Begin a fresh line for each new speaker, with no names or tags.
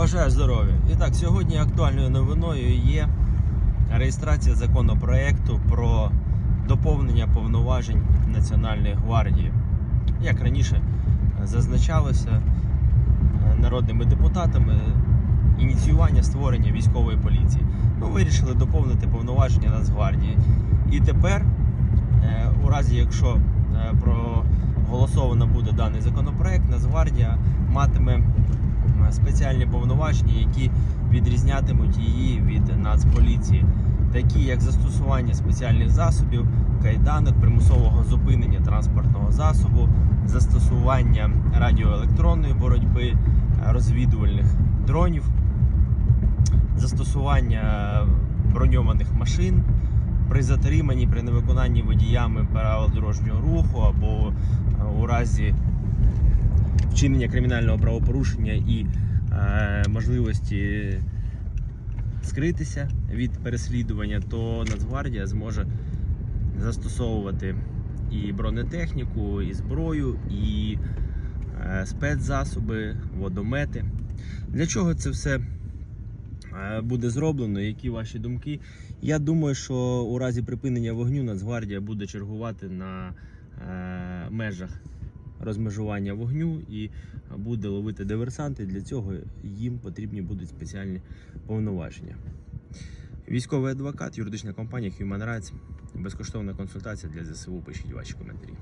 Бажаю здоров'я. І так, сьогодні актуальною новиною є реєстрація законопроекту про доповнення повноважень Національної гвардії. Як раніше зазначалося народними депутатами, ініціювання створення військової поліції. Ми вирішили доповнити повноваження Нацгвардії. І тепер, е, у разі якщо е, проголосовано буде даний законопроект, Нацгвардія матиме спеціальні повноваження, які відрізнятимуть її від Нацполіції, такі як застосування спеціальних засобів, кайданок, примусового зупинення транспортного засобу, застосування радіоелектронної боротьби, е, розвідувальних дронів, застосування броньованих машин при затриманні, при невиконанні водіями правил дорожнього руху або е, у разі вчинення кримінального правопорушення і е, можливості скритися від переслідування, то Нацгвардія зможе застосовувати і бронетехніку, і зброю, і е, спецзасоби, водомети. Для чого це все е, буде зроблено? Які ваші думки? Я думаю, що у разі припинення вогню Нацгвардія буде чергувати на е, межах розмежування вогню і буде ловити диверсанти. Для цього їм потрібні будуть спеціальні повноваження. Військовий адвокат, юридична компанія Human Rights, безкоштовна консультація для ЗСУ. Пишіть ваші коментарі.